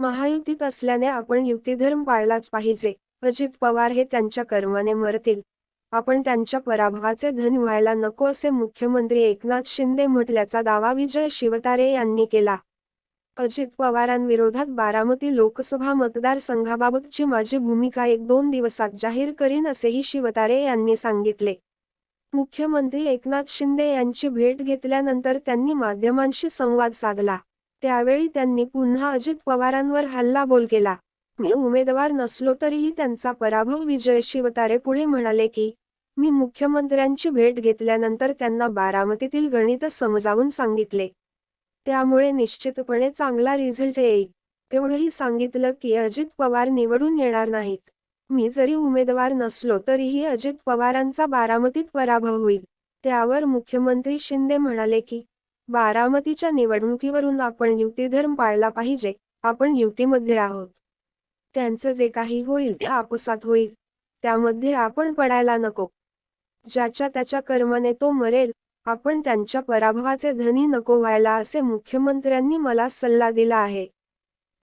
महायुतीत असल्याने आपण युतीधर्म पाळलाच पाहिजे. अजित पवार हे त्यांच्या कर्माने मरतील. आपण त्यांच्या पराभवाचे धन व्हायला नको असे मुख्यमंत्री एकनाथ शिंदे म्हटल्याचा दावा विजय शिवतारे यांनी केला. अजित पवारांविरोधात बारामती लोकसभा मतदारसंघाबाबतची माझी भूमिका एक दोन दिवसात जाहीर करीन असेही शिवतारे यांनी सांगितले. मुख्यमंत्री एकनाथ शिंदे यांची भेट घेतल्यानंतर त्यांनी माध्यमांशी संवाद साधला. त्यावेळी त्यांनी पुन्हा अजित पवारांवर हल्लाबोल केला. मी उमेदवार नसलो तरीही त्यांचा पराभव विजय शिवतारे पुढे म्हणाले की मी मुख्यमंत्र्यांची भेट घेतल्यानंतर त्यांना बारामतीतील गणित समजावून सांगितले. त्यामुळे निश्चितपणे चांगला रिझल्ट येईल. एवढंही सांगितलं की अजित पवार निवडून येणार नाहीत. मी जरी उमेदवार नसलो तरीही अजित पवारांचा बारामतीत पराभव होईल. त्यावर मुख्यमंत्री शिंदे म्हणाले की बारामतीच्या निवडणुकीवरून आपण युतीधर्म पाळला पाहिजे आपण युतीमध्ये आहोत. त्यांचं जे काही होईल ते आपसात होईल त्यामध्ये आपण पडायला नको. ज्याच्या त्याच्या कर्माने तो मरेल आपण त्यांच्या पराभवाचे धनी नको व्हायला असे मुख्यमंत्र्यांनी मला सल्ला दिला आहे.